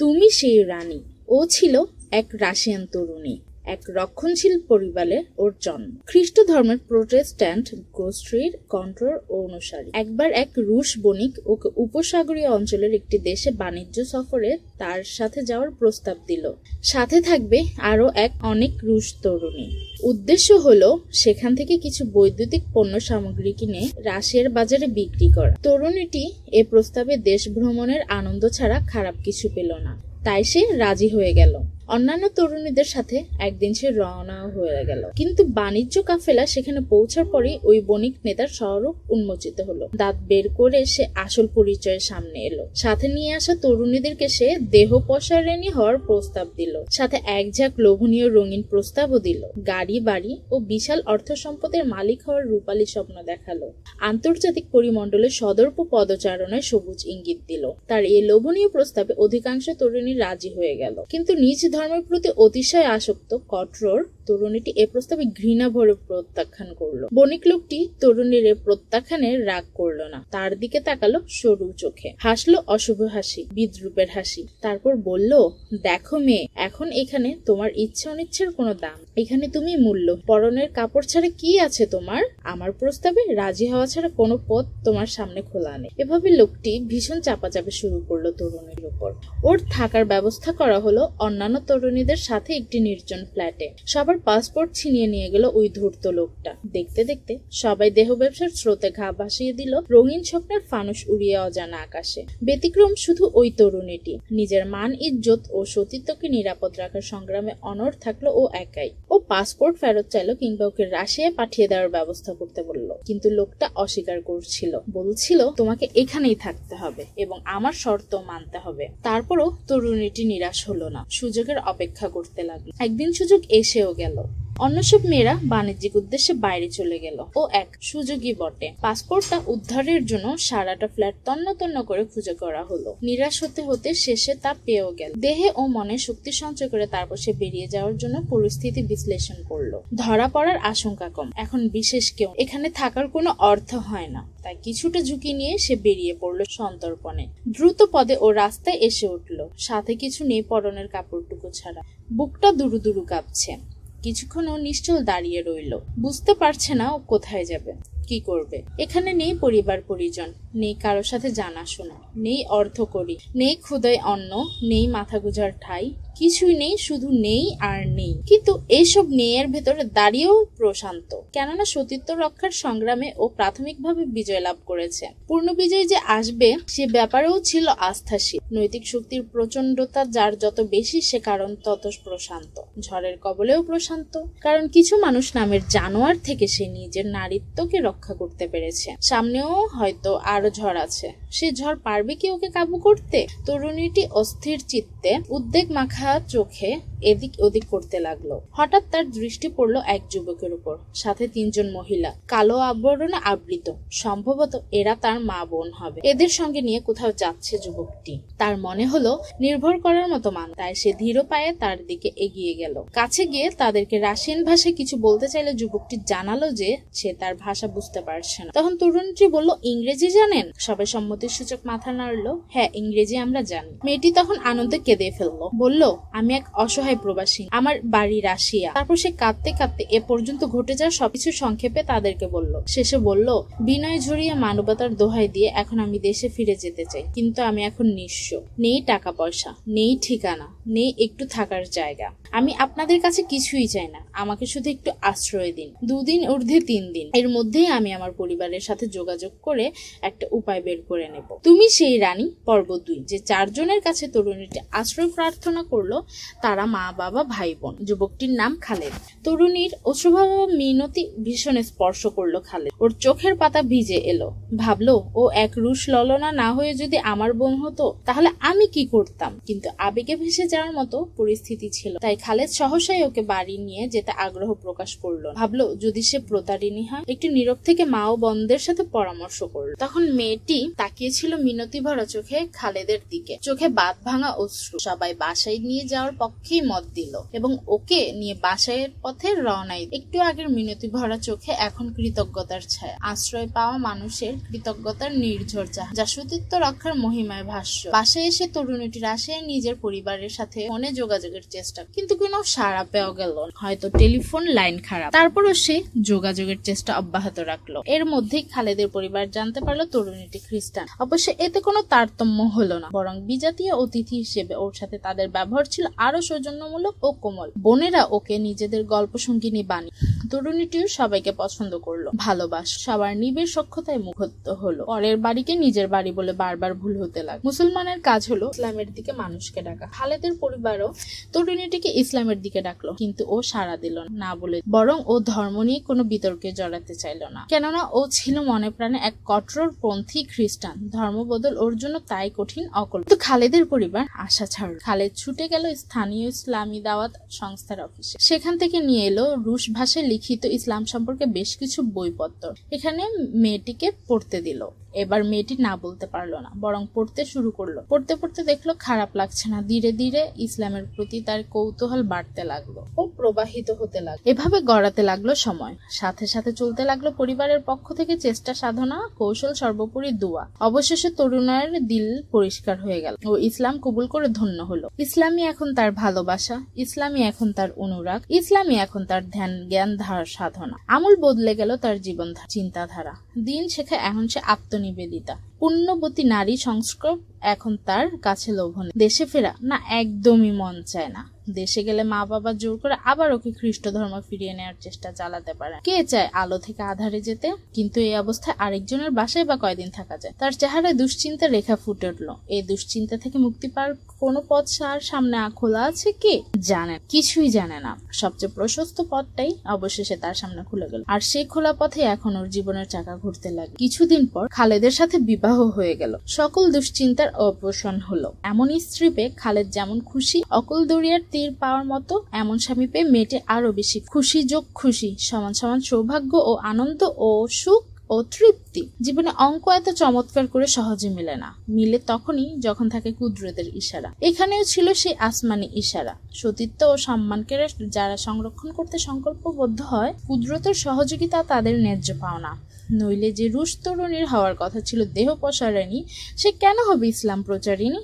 তুমি সেই রানী। ও ছিল এক রাশিয়ান তরুণী। এক রক্ষণশীল পরিবারে ওর জন্ম। খ্রিস্ট ধর্মের প্রোটেস্ট্যান্ট গোষ্ঠীর কন্ট্রোল অনুসারী। একবার এক রুশ বণিক ওকে উপসাগরীয় অঞ্চলের একটি দেশে বাণিজ্য সফরে তার সাথে যাওয়ার প্রস্তাব দিল। সাথে থাকবে আরও এক অনেক রুশ তরুণী। উদ্দেশ্য হলো সেখান থেকে কিছু বৈদ্যুতিক পণ্য সামগ্রী কিনে রাশিয়ার বাজারে বিক্রি করা। তরুণীটি এ প্রস্তাবে দেশ ভ্রমণের আনন্দ ছাড়া খারাপ কিছু পেল না। তাই সে রাজি হয়ে গেল। অন্যান্য তরুণীদের সাথে একদিন সে রওনা হয়ে গেল। কিন্তু বাণিজ্য কাফেলা সেখানে পৌঁছার পরে ওই বণিক নেতার স্বরূপ উন্মোচিত হলো। দাঁত বের করে সে আসল পরিচয়ের সামনে এলো। সাথে নিয়ে আসা তরুণীদেরকে সে দেহ পসারেণী হওয়ার প্রস্তাব দিল। সাথে এক ঝাঁক লোভনীয় রঙিন প্রস্তাবও দিল। গাড়ি, বাড়ি ও বিশাল অর্থ সম্পদের মালিক হওয়ার রূপালী স্বপ্ন দেখাল। আন্তর্জাতিক পরিমণ্ডলে সদর্প পদচারণায় সবুজ ইঙ্গিত দিল। তার এই লোভনীয় প্রস্তাবে অধিকাংশ তরুণী রাজি হয়ে গেল। কিন্তু নিজ ধর্মের প্রতি অতিশয় আসক্ত কঠোর তরুণীটি এ প্রস্তাবে ঘৃণা ভরে প্রত্যাখ্যান করল। বণিক লোকটি তরুণীর এ প্রত্যাখ্যানের রাগ করল না। তার দিকে তাকালো সরু চোখে। হাসলো অশুভ হাসি, বিদ্রুপের হাসি। তারপর বলল, দেখো মেয়ে, এখন এখানে তোমার ইচ্ছে অনিচ্ছের কোনো দাম এখানে তুমি মূল্য পরনের কাপড় ছাড়া কি আছে তোমার? আমার প্রস্তাবে রাজি হওয়া ছাড়া কোনো পথ তোমার সামনে খোলা নেই। এভাবে লোকটি ভীষণ চাপাচাপি শুরু করল তরুণীর উপর। ওর থাকার ব্যবস্থা করা হলো অন্যান্য তরুণীদের সাথে একটি নির্জন ফ্ল্যাটে। সবার পাসপোর্ট ছিনিয়ে নিয়ে গেল ওই ধূর্ত লোকটা। দেখতে দেখতে সবাই দেহ ব্যবসার স্রোতে ঘা ভাসিয়ে দিল। রঙিন স্বপ্নের ফানুস উড়িয়ে অজানা আকাশে। ব্যতিক্রম শুধু ওই তরুণীটি। নিজের মান, ইজ্জত ও সতীত্বকে নিরাপদ রাখার সংগ্রামে অনর থাকল ও একাই। ও পাসপোর্ট ফেরত চাইলো কিংবা ওকে রাশিয়ায় পাঠিয়ে দেওয়ার ব্যবস্থা করতে বলল। কিন্তু লোকটা অস্বীকার করছিল। বলছিল, তোমাকে এখানেই থাকতে হবে এবং আমার শর্ত মানতে হবে। তারপরও তরুণীটি নিরাশ হলো না। সুযোগের অপেক্ষা করতে লাগল। একদিন সুযোগ এসেও গেল। অন্য সব মেয়েরা বাণিজ্যিক উদ্দেশ্যে বাইরে চলে গেল ও এক সুযোগই বটে। পাসপোর্টটা উদ্ধারের জন্য সারাটা ফ্ল্যাট তন্ন তন্ন করে খুঁজে করা হলো। নিরাশ হতে হতে শেষে তা পেয়েও গেল। দেহে ও মনে শক্তি সঞ্চয় করে তারপর সে বেরিয়ে যাওয়ার জন্য পরিস্থিতি বিশ্লেষণ করল। ধরা পড়ার আশঙ্কা কম। এখন বিশেষ কেউ এখানে থাকার কোনো অর্থ হয় না। তাই কিছুটা ঝুঁকি নিয়ে সে বেরিয়ে পড়ল সন্তর্পণে। দ্রুত পদে ও রাস্তায় এসে উঠল। সাথে কিছু নেই পরনের কাপড়টুকু ছাড়া। বুকটা দুরু দুরু কাঁপছে। কিছুক্ষণ ও নিশ্চল দাঁড়িয়ে রইল। বুঝতে পারছে না ও কোথায় যাবে। কি করবে? এখানে নেই পরিবার পরিজন নেই কারোর সাথে জানাশোনা, নেই অর্থ করি নেই ক্ষুদয় অন্ন, নেই মাথা গুজার ঠাই, কিছুই নেই, শুধু নেই আর নেই। কিন্তু এইসব নেইয়ের ভেতরে দাঁড়িয়েও প্রশান্ত। কেননা সতীত্ব রক্ষার সংগ্রামে ও প্রাথমিকভাবে বিজয় লাভ করেছে। পূর্ণ বিজয় যে আসবে, সে ব্যাপারেও ছিল আস্থাশীল। নৈতিক শক্তির প্রচন্ডতা যার যত বেশি, সে কারণ তত প্রশান্ত। ঝড়ের কবলেও প্রশান্ত। কারণ কিছু মানুষ নামের জানোয়ার থেকে সে নিজের নারীত্বকে রক্ষা করতে পেরেছে। সামনেও হয়তো আরও ঝড় আছে। সে ঝড় পারবে কি ওকে কাবু করতে? তরুণীটি অস্থির চিত্তে উদ্বেগ মাখা চোখে এদিক ওদিক করতে লাগল। হঠাৎ তার দৃষ্টি পড়ল এক যুবকের উপর, সাথে তিনজন মহিলা। কালো আবরণে আবৃত। সম্ভবত এরা তার মা বোন হবে। এদের সঙ্গে নিয়ে কোথাও যাচ্ছে যুবকটি। তার মনে হলো নির্ভর করার মতো মান, তাই সে ধীর পায়ে তার দিকে এগিয়ে গেল। কাছে গিয়ে তাদেরকে রাশিয়ান ভাষায় কিছু বলতে চাইলে যুবকটি জানালো যে সে তার ভাষা বুঝতে পারছে না। তখন তরুণটি বলল, ইংরেজি জানেন? সবাই সম্মতির সূচক মাথা নাড়লো। হ্যাঁ ইংরেজি আমরা জানি। মেয়েটি তখন আনন্দে কেঁদে ফেলল। বলল, আমি এক অসহায় প্রবাসী। আমার বাড়ি রাশিয়া। তারপর সে কাঁদতে কাঁদতে এ পর্যন্ত ঘটে যাওয়া সবকিছু সংক্ষেপে তাদেরকে বলল। শেষে বলল, বিনয় ঝরিয়ে মানবতার দোহাই দিয়ে এখন আমি দেশে ফিরে যেতে চাই। কিন্তু আমি এখন নিঃস্ব। নেই টাকা পয়সা নেই ঠিকানা, নেই একটু থাকার জায়গা। আমি আপনাদের কাছে কিছুই চাই না। আমাকে শুধু একটু আশ্রয় দিন। দুদিন ঊর্ধ্বে তিন দিন। এর মধ্যেই আমি আমার পরিবারের সাথে যোগাযোগ করে একটা উপায় বের করে নেব। তুমি সেই রানী পর্ব দুই যে চারজনের কাছে তরুণীটি আশ্রয় প্রার্থনা করল, তারা মা, বাবা, ভাই, বোন, যুবকটির নাম খালেদ। তরুণীর অশ্রুভাব মিনতি ভীষণ স্পর্শ করল খালেদ। ওর চোখের পাতা ভিজে এলো। ভাবলো, ও এক রুশ ললনা না হয়ে যদি আমার বোন হতো, তাহলে আমি কি করতাম? কিন্তু আবেগে ভেসে যাওয়ার মতো পরিস্থিতি ছিল। তাই খালেদ সহসাই ওকে বাড়ি নিয়ে যেতে আগ্রহ প্রকাশ করল। ভাবলো, যদি সে প্রতারিণী হয়, একটি নীরব থেকে মা ও বন্ধের সাথে পরামর্শ করল। তখন মেয়েটি তাকিয়েছিল মিনতি ভরা চোখে খালেদের দিকে। চোখে বাদ ভাঙা অশ্রু। সবাই বাসায় নিয়ে যাওয়ার পক্ষেই মত দিল এবং ওকে নিয়ে বাসায়ের পথে রওনাই একটু আগের মিনতি ভরা চোখে এখন কৃতজ্ঞতার ছায়া। আশ্রয় পাওয়া মানুষের কৃতজ্ঞতার নির্ঝর চাহ, যা সতীত্ব রক্ষার মহিমায় ভাষ্য। বাসায় এসে তরুণীটি রাশিয়ায় নিজের পরিবারের সাথে ফোনে যোগাযোগের চেষ্টা কিন্তু কোনো সাড়া পেয়ে গেল হয়তো টেলিফোন লাইন খারাপ। তারপরও সে যোগাযোগের চেষ্টা অব্যাহত রাখল। এর মধ্যেই খালেদের পরিবার জানতে পারল তরুণীটি খ্রিস্টান। অবশ্য এতে কোনো তারতম্য হলো না, বরং বিজাতীয় অতিথি হিসেবে ওর সাথে তাদের ব্যবহার ছিল আরও সৌজন্যমূলক ও কোমল। বোনেরা ওকে নিজেদের গল্প সঙ্গিনী বানি তরুণীটিও সবাইকে পছন্দ করল ভালোবাস সবার নিবিড় সক্ষতায় মুগ্ধ হলো। পরের বাড়িকে নিজের বাড়ি বলে বারবার ভুল হতে লাগে মুসলমানের কাজ হলো ইসলামের দিকে মানুষকে ডাকা। খালেদের পরিবারও তরুণীটিকে ইসলামের দিকে ডাকলো, কিন্তু ও সাড়া দিল না। বলে বরং ও ধর্ম নিয়ে কোনো বিতর্কে জড়াতে চাইল না। কেননা ও ছিল মনে প্রাণে এক কট্টরপন্থী খ্রিস্টান। ধর্মবদল ওর জন্য তাই কঠিন অকল কিন্তু খালেদের পরিবার আশা ছাড়ল। খালেদ ছুটে গেল স্থানীয় ইসলামী দাওয়াত সংস্থার অফিসে। সেখান থেকে নিয়ে এলো রুশ ভাষায় লিখিত ইসলাম সম্পর্কে বেশ কিছু বইপত্র। এখানে মেয়েটিকে পড়তে দিল। এবার মেয়েটি না বলতে পারল না, বরং পড়তে শুরু করল। পড়তে পড়তে দেখল খারাপ লাগছে না। ধীরে ধীরে ইসলামের প্রতি তার কৌতূহল বাড়তে লাগল ও প্রবাহিত হতে লাগল। এভাবে গড়াতে লাগল সময়। সাথে সাথে চলতে লাগল পরিবারের পক্ষ থেকে চেষ্টা, সাধনা, কৌশল, সর্বোপরি দোয়া। অবশেষে তরুণের দিল পরিষ্কার হয়ে গেল ও ইসলাম কবুল করে ধন্য হলো। ইসলামী এখন তার ভালোবাসা ইসলামী এখন তার অনুরাগ ইসলামী এখন তার ধ্যান, জ্ঞান, ধার, সাধনা। আমূল বদলে গেল তার জীবন চিন্তাধারা। দিন শেখা এখন সে আত্মনিবেদিতা। পুণ্যবতী নারী সংস্কার এখন তার কাছে লোভনীয়। দেশে ফেরা না একদমই মন চায় না। দেশে গেলে মা বাবা জোর করে আবার ওকে খ্রিস্ট ধর্ম ফিরিয়ে নেওয়ার চেষ্টা চালাতে পারে। কে চায় আলো থেকে আধারে যেতে? কিন্তু এই অবস্থায় আরেকজনের বাসায় বা কয়দিন থাকা যায়? তার চেহারায় দুশ্চিন্তা রেখা ফুটে উঠল। এই দুশ্চিন্তা থেকে মুক্তি পাওয়ার কোনো পথ আর সামনে খোলা আছে কি? জানে কিছুই জানে না। সবচেয়ে প্রশস্ত পথটাই অবশেষে তার সামনে খুলে গেল। আর সেই খোলা পথে এখন ওর জীবনের চাকা ঘুরতে লাগে। কিছুদিন পর খালেদের সাথে বিবাহ হয়ে গেল। সকল দুশ্চিন্তার অবসান হলো। এমন স্ত্রী পেয়ে খালেদ যেমন খুশি, অকল দরিয়ার তীর পাওয়ার মতো এমন স্বামী পেয়ে মেয়েটি আরও বেশি খুশি যোগ খুশি। সমান সমান সৌভাগ্য ও আনন্দ ও সুখ ও তৃপ্তি। জীবনে অঙ্ক এত চমৎকার করে সহজে মিলে না। মিলে তখনই যখন থাকে কুদরতের ইশারা। এখানেও ছিল সেই আসমানি ইশারা। সতীত্ব ও সম্মানকে যারা সংরক্ষণ করতে সংকল্পবদ্ধ হয়, কুদরতের সহযোগিতা তাদের ন্যায্য পাওনা। নইলে যে রুশ তরুণীর হওয়ার কথা ছিল দেহ প্রসারিণী সে কেন হবে ইসলাম প্রচারিণী?